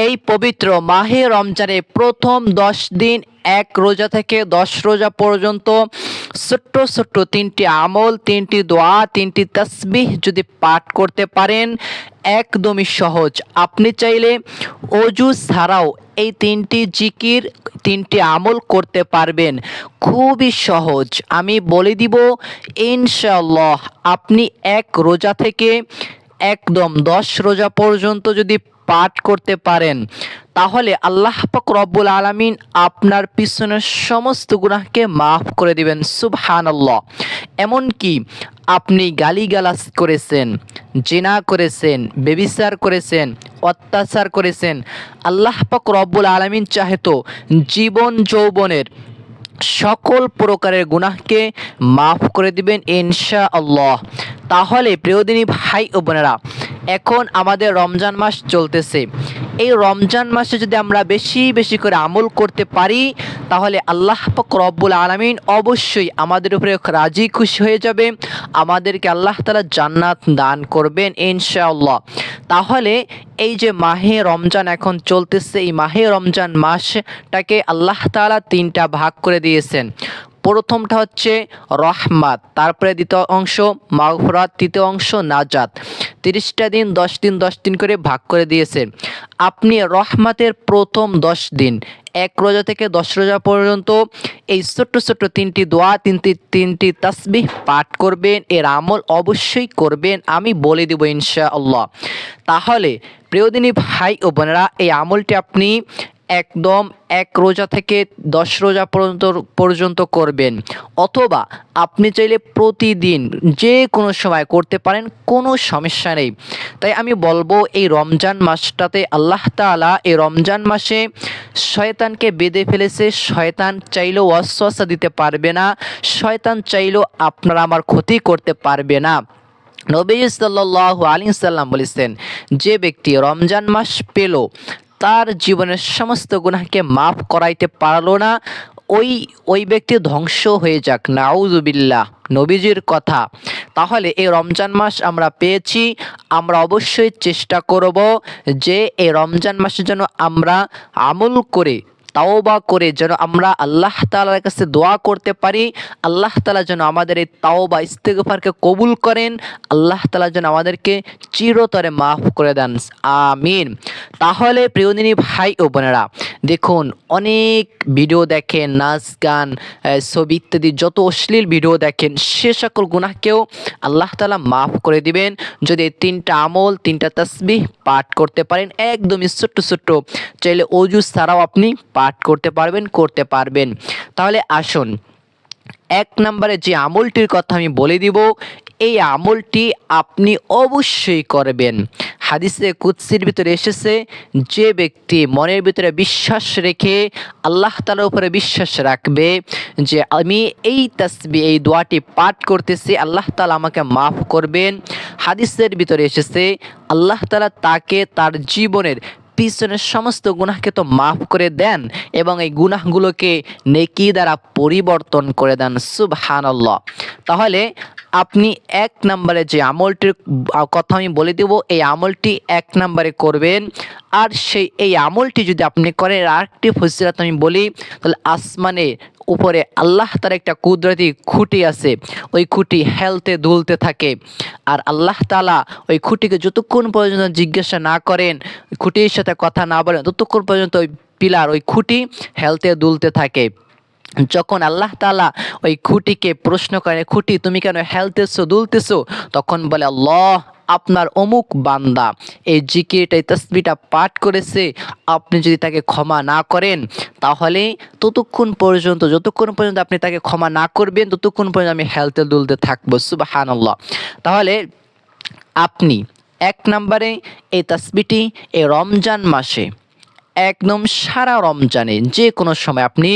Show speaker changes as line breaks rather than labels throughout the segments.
এই পবিত্র মাহে রমজানে প্রথম দশ দিন এক রোজা থেকে দশ রোজা পর্যন্ত ছোট্ট ছোট্ট তিনটি আমল, তিনটি দোয়া, তিনটি তসবিহ যদি পাঠ করতে পারেন, একদমই সহজ। আপনি চাইলে অজু ছাড়াও এই তিনটি জিকির, তিনটি আমল করতে পারবেন। খুবই সহজ। আমি বলে দিব ইনশাল্লাহ আপনি এক রোজা থেকে একদম দশ রোজা পর্যন্ত যদি পাঠ করতে পারেন, তাহলে আল্লাহ পাক রব্বুল আলামিন আপনার পিছনের সমস্ত গুনাহকে মাফ করে দিবেন সুবহান আল্লাহ এমনকি আপনি গালিগালাজ করেছেন, জেনা করেছেন, বেবিচার করেছেন, অত্যাচার করেছেন, আল্লাহ পাক রব্বুল আলামিন চাহে তো জীবন যৌবনের সকল প্রকারের গুনাহকে মাফ করে দিবেন ইনশা আল্লাহ তাহলে প্রিয়দিনী ভাই ও বোনেরা এখন আমাদের রমজান মাস চলতেছে। এই রমজান মাসে যদি আমরা বেশি বেশি করে আমল করতে পারি, তাহলে আল্লাহ পাক রব্বুল আলমিন অবশ্যই আমাদের উপরে রাজি, খুশি হয়ে যাবে। আমাদেরকে আল্লাহ তালা জান্নাত দান করবেন ইনশাআল্লাহ। তাহলে এই যে মাহে রমজান এখন চলতেছে, এই মাহে রমজান মাসটাকে আল্লাহ তাআলা তিনটা ভাগ করে দিয়েছেন। প্রথমটা হচ্ছে রহমাত, তারপরে দ্বিতীয় অংশ মাগফরাত, তৃতীয় অংশ নাজাত। তিরিশটা দিন, দশ দিন দশ দিন করে ভাগ করে দিয়েছে। আপনি রহমাতের প্রথম দশ দিন, এক রোজা থেকে দশ রোজা পর্যন্ত এই ছোট্ট ছোট্ট তিনটি দোয়া, তিনটি তিনটি তাসবিহ পাঠ করবেন, এর আমল অবশ্যই করবেন, আমি বলে দেবো ইনশা আল্লাহ তাহলে প্রিয়দিনী ভাই ও বোনেরা, এই আমলটি আপনি একদম এক রোজা থেকে দশ রোজা পর্যন্ত পর্যন্ত করবেন। অথবা আপনি চাইলে প্রতিদিন যে কোনো সময় করতে পারেন, কোনো সমস্যা নেই। তাই আমি বলব, এই রমজান মাসটাতে আল্লাহ তাআলা এই রমজান মাসে শয়তানকে বেঁধে ফেলেছে। শয়তান চাইলেও অশ্বাসা দিতে পারবে না। শয়তান চাইলেও আপনারা আমার ক্ষতি করতে পারবে না। নবী সাল্লাহ আলী সাল্লাম বলেছেন, যে ব্যক্তি রমজান মাস পেল তার জীবনের সমস্ত গুনাহকে মাফ করাইতে পারল না। ওই ওই ব্যক্তি ধ্বংস হয়ে যাক। নাউজুবিল্লাহ, নবীজির কথা। তাহলে এই রমজান মাস আমরা পেয়েছি। আমরা অবশ্যই চেষ্টা করব যে এই রমজান মাসের জন্য আমরা আমল করে তাওবা করে যেন আমরা আল্লাহ তালার কাছে দোয়া করতে পারি, আল্লাহ তালা যেন আমাদের এই তাওবা ইস্তেগফারকে কবুল করেন, আল্লাহ তালা যেন আমাদেরকে চিরতরে মাফ করে দেন। আমিন। তাহলে প্রিয়দিনী ভাই ও বোনেরা দেখুন, অনেক ভিডিও দেখেন, নাচ গান ছবি ইত্যাদি, যত অশ্লীল ভিডিও দেখেন, সে সকল গুনাহকেও আল্লাহ তালা মাফ করে দিবেন। যদি তিনটা আমল, তিনটা তসবিহ পাঠ করতে পারেন, একদমই ছোট্ট ছোট্ট, চাইলে অজু ছাড়াও আপনি পাঠ করতে পারবেন করতে পারবেন। তাহলে আসুন, এক নম্বরে যে আমলটির কথা আমি বলে দিব এই আমলটি আপনি অবশ্যই করবেন। হাদিসে কুৎসির ভিতরে এসেছে, যে ব্যক্তি মনের ভিতরে বিশ্বাস রেখে আল্লাহ তালার উপরে বিশ্বাস রাখবে যে আমি এই তসবি, এই দোয়াটি পাঠ করতেছি, আল্লাহ তালা আমাকে মাফ করবেন। হাদিসের ভিতরে এসেছে, আল্লাহ তালা তাকে তার জীবনের পিছনের সমস্ত গুনাহকে তো মাফ করে দেন এবং এই গুনাহগুলোকে নেকি দ্বারা পরিবর্তন করে দেন। সুবহানাল্লাহ। তাহলে আপনি এক নম্বরে যে আমলটির কথা আমি বলে দেব, এই আমলটি এক নম্বরে করবেন। আর সেই, এই আমলটি যদি আপনি করেন আরেকটি ফজিলাত আমি বলি, তাহলে আসমানে উপরে আল্লাহ তার একটা কুদরতি খুঁটি আছে। ওই খুঁটি হেলতে দুলতে থাকে। আর আল্লাহ তালা ওই খুঁটিকে যতক্ষণ পর্যন্ত জিজ্ঞাসা না করেন, খুঁটির সাথে কথা না বলেন, ততক্ষণ পর্যন্ত ওই পিলার, ওই খুঁটি হেলতে দুলতে থাকে। যখন আল্লাহ তালা ওই খুঁটিকে প্রশ্ন করে খুঁটি, তুমি কেন হেলতেছো, দুলতেছো? তখন বলে, আল্লাহ, আপনার অমুক বান্দা এই জিকিরটা এই তসবিটা পাঠ করেছে, আপনি যদি তাকে ক্ষমা না করেন, তাহলে ততক্ষণ পর্যন্ত, যতক্ষণ পর্যন্ত আপনি তাকে ক্ষমা না করবেন, ততক্ষণ পর্যন্ত আমি হেলতে দুলতে থাকব। সুবাহানাল্লাহ। তাহলে আপনি এক নম্বরে এই তসবিটি এই রমজান মাসে, একদম সারা রমজানে যে কোনো সময় আপনি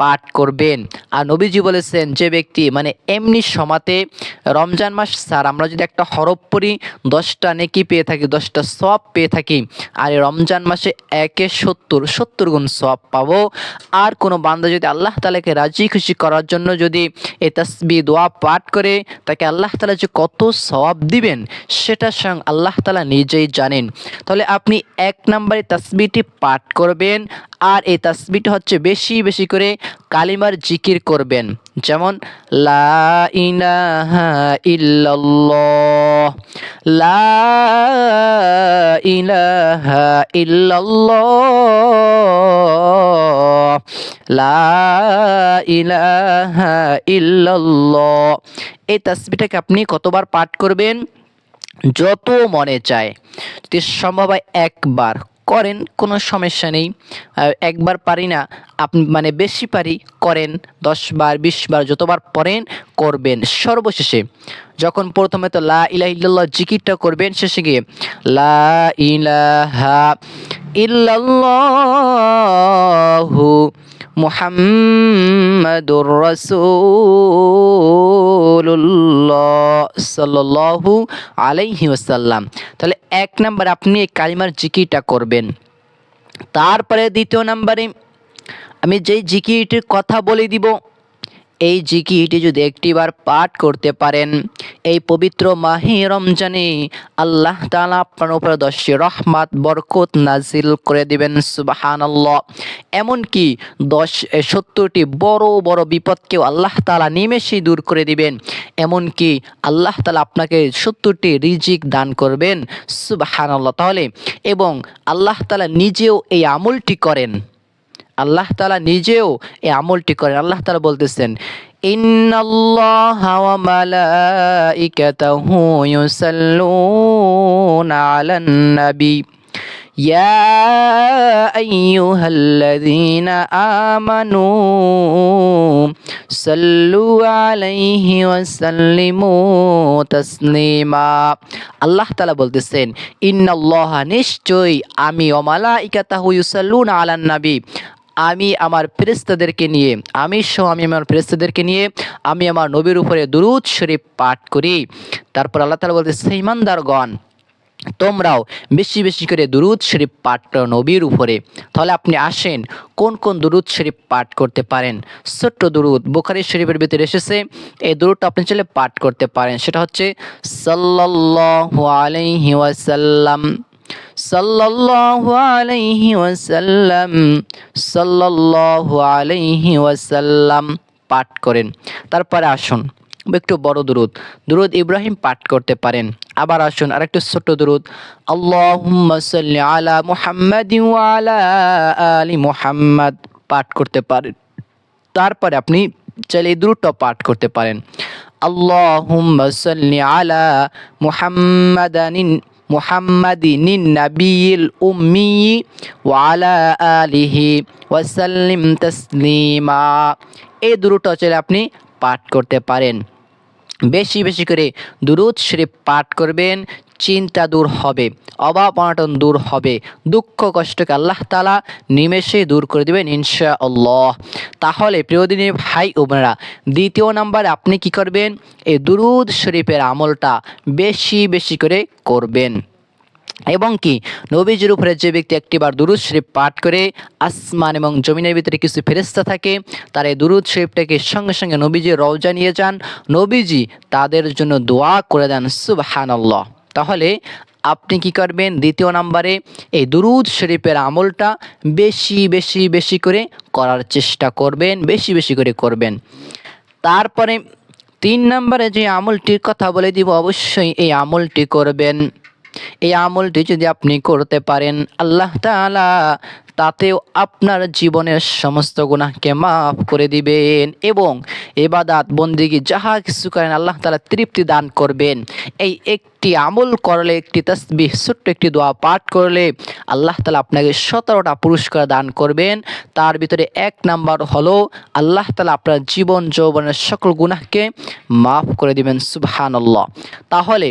পাঠ করবেন। আর নবীজি বলেছেন যে ব্যক্তি মানে এমনি সমাতে রমজান মাস স্যার আমরা যদি একটা হরফ পড়ি, দশটা নেকি পেয়ে থাকি, দশটা সব পেয়ে থাকি, আর এই রমজান মাসে একে সত্তর সত্তর গুণ সব পাবো। আর কোনো বান্দা যদি আল্লাহ তালাকে রাজি খুশি করার জন্য যদি এ তসবি দোয়া পাঠ করে, তাকে আল্লাহ তালা যে কত সওয়াব দিবেন, সেটা স্বয়ং আল্লাহ তালা নিজেই জানেন। তাহলে আপনি এক নম্বরে তসবিটি পাঠ করবেন আর এই তাসবিটা হচ্ছে বেশি বেশি করে কালিমার জিকির করবেন। যেমন, লা লা লা এই তাসবিটাকে আপনি কতবার পাঠ করবেন? যত মনে চায়। যদি সম্ভব হয় একবার। করেন, কোনো সমস্যা নেই। একবার পারি না আপনি মানে বেশি পারি, করেন, দশ বার, বিশ বার, যতবার পড়েন, করবেন। সর্বশেষে, যখন প্রথমে তো লা ইলাহা ইল্লাল্লাহ জিকিরটা করবেন, শেষে গিয়ে, লা ইলাহা ইল্লাল্লাহু মুহাম্মাদুর রাসূলুল্লাহ সাল্লাল্লাহু আলাইহি ওসাল্লাম তাহলে এক নাম্বার আপনি এই কালিমার জিকিটা করবেন। তারপরে দ্বিতীয় নাম্বারে আমি যেই জিকিটির কথা বলে দিব এই জিকিরটি যদি একটিবার পাঠ করতে পারেন, এই পবিত্র মাহি রমজানে আল্লাহ তালা আপনার উপর দশটি রহমাত, বরকত নাজিল করে দিবেন সুবাহান এমনকি দশ সত্তরটি বড় বড় বিপদকেও আল্লাহ তালা নিমেষেই দূর করে দিবেন। এমনকি আল্লাহ তালা আপনাকে সত্তরটি রিজিক দান করবেন সুবাহান তাহলে, এবং আল্লাহ তালা নিজেও এই আমলটি করেন। আল্লাহ তালা নিজেও এই আমলটি করেন আল্লাহ তালা বলতেছেন ইন্নাল্লাহা ওয়া মালাইকাতাহু ইউসাল্লুনা আলান নবী يا أيها الذين آمنوا صلوا عليه وسلموا تسليما আল্লাহ তালা বলতেছেন ইন্নাল্লাহ নিশ্চয়ই আমি অমালাইকাতাহু ইউসাল্লুনা আলান নবী আমি আমার ফেরেস্তাদেরকে নিয়ে, আমি সহ আমি আমার ফেরেস্তাদেরকে নিয়ে, আমি আমার নবীর উপরে দুরুদ শরীফ পাঠ করি। তারপর আল্লাহ তালা বলতে সেইমানদারগণ তোমরাও বেশি বেশি করে দুরুদ শরীফ পাঠ করো নবীর উপরে। তাহলে আপনি আসেন, কোন কোন দুরুদ শরীফ পাঠ করতে পারেন? ছোট্ট দুরুদ, বুখারি শরীফের ভিতরে এসেছে, এই দুরুদটা আপনি চলে পাঠ করতে পারেন। সেটা হচ্ছে, সাল্লাল্লাহু আলাইহি ওয়াসাল্লাম সাল্লাল্লাহু আলাইহি ওয়াসাল্লাম, সাল্লাল্লাহু আলাইহি ওয়াসাল্লাম পাঠ করেন। তারপরে আসুন, একটু বড় দুরুদ। দুরুদ ইব্রাহিম পাঠ করতে পারেন। আবার আসুন, আরেকটু ছোট্ট দুরুদ। আল্লাহুম্মা সাল্লি আলা মুহাম্মাদিন ওয়া আলা আলি মুহাম্মাদ পাঠ করতে পারেন। তারপরে আপনি চাইলে দুরুদটা পাঠ করতে পারেন। আল্লাহুম্মা সাল্লি আলা মুহাম্মাদানিন মুহাম্মাদিনিন নাবিল উম্মি ওয়ালা আলিহি ওয়াসাল্লিম তসলিমা। এই দুটো চাইলে আপনি পাঠ করতে পারেন। বেশি বেশি করে দুরুদ শরীফ পাঠ করবেন চিন্তা দূর হবে, অভাব অনাটন দূর হবে, দুঃখ কষ্টকে আল্লাহ তালা নিমেষে দূর করে দেবেন ইনশা আল্লাহ তাহলে প্রিয়দিনী ভাই ও বোনেরা, দ্বিতীয় নাম্বারে আপনি কি করবেন? এই দুরুদ শরীফের আমলটা বেশি বেশি করে করবেন। এবং কি, নবীজির উপরে যে ব্যক্তি একটিবার দুরুদ শরীফ পাঠ করে আসমান এবং জমিনের ভিতরে কিছু ফেরেস্তা থাকে, তার এই দুরুদ শরীফটাকে সঙ্গে সঙ্গে নবীজি রওজা নিয়ে যান, নবীজি তাদের জন্য দোয়া করে দেন, সুবহানাল্লাহ। তাহলে আপনি কি করবেন? দ্বিতীয় নাম্বারে এই দুরুদ শরীফের আমলটা বেশি বেশি বেশি করে করার চেষ্টা করবেন, বেশি বেশি করে করবেন। তারপরে তিন নম্বরে যে আমলটির কথা বলে দিব, অবশ্যই এই আমলটি করবেন। এই আমলটি যদি আপনি করতে পারেন, আল্লাহ তাআলা তাতেও আপনার জীবনের সমস্ত গুনাহকে মাফ করে দিবেন এবং এবাদাত, বন্দিগি যাহা কিছু করেন আল্লাহ তালা তৃপ্তি দান করবেন। এই একটি আমল করলে, একটি তসবিহ, ছোট্ট একটি দোয়া পাঠ করলে আল্লাহ তালা আপনাকে সতেরোটা পুরস্কার দান করবেন। তার ভিতরে এক নাম্বার হলো, আল্লাহ তালা আপনার জীবন যৌবনের সকল গুনাহকে মাফ করে দিবেন, সুবহানাল্লাহ। তাহলে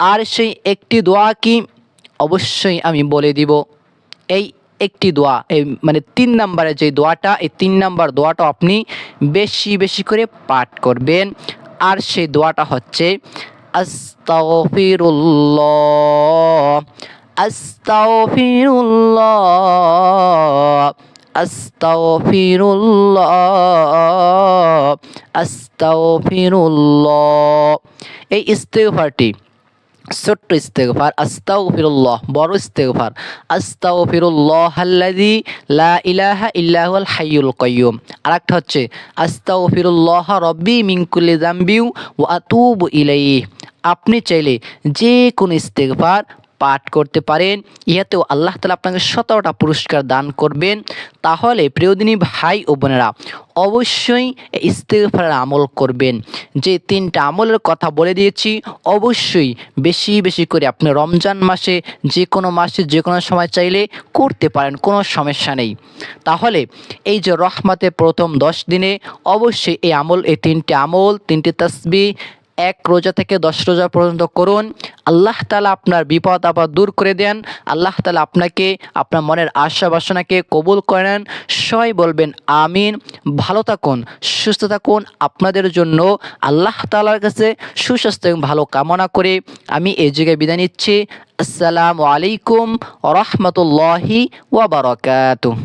আর সেই একটি দোয়া কি? অবশ্যই আমি বলে দিব। এই একটি দোয়া, এই মানে তিন নম্বরে যে দোয়াটা, এই তিন নম্বর দোয়াটা আপনি বেশি বেশি করে পাঠ করবেন। আর সেই দোয়াটা হচ্ছে আস্তাগফিরুল্লাহ। এই ইস্তেগফারটি ছোট্ট ইস্তেগফার, আস্তাগফিরুল্লাহ, বড় ইস্তেগফার। আস্তাগফিরুল্লাহ হাল্লাদি লা ইলাহা ইল্লা হুয়াল হাইয়ুল কাইয়্যুম আরেকটা হচ্ছে, আস্তাগফিরুল্লাহ রব্বি মিঙ্কুলি জাম্বিউ ও আতুব ইলাই আপনি চাইলে যে কোনো ইস্তেগফার পাঠ করতে পারেন, ইহাতেও আল্লাহ তালা আপনাকে সতেরোটা পুরস্কার দান করবেন। তাহলে প্রিয়দিনী ভাই ও বোনেরা, অবশ্যই ইস্তেগফারের আমল করবেন। যে তিনটা আমলের কথা বলে দিয়েছি, অবশ্যই বেশি বেশি করে আপনি রমজান মাসে যে কোনো মাসে যে কোনো সময় চাইলে করতে পারেন, কোনো সমস্যা নেই। তাহলে এই যে রহমাতে প্রথম দশ দিনে, অবশ্যই এই আমল, এই তিনটে আমল, তিনটে তসবি এক রোজা থেকে দশ রোজা পর্যন্ত করুন। আল্লাহ তালা আপনার বিপদ, আপদ দূর করে দেন। আল্লাহ তালা আপনাকে, আপনার মনের আশা বাসনাকে কবুল করেন। সবাই বলবেন, আমিন। ভালো থাকুন, সুস্থ থাকুন। আপনাদের জন্য আল্লাহ তালার কাছে সুস্বাস্থ্য এবং ভালো কামনা করে আমি এই জায়গায় বিদায় নিচ্ছি। আসসালামু আলাইকুম রহমতুল্লাহি ওয়াবারকাতুহ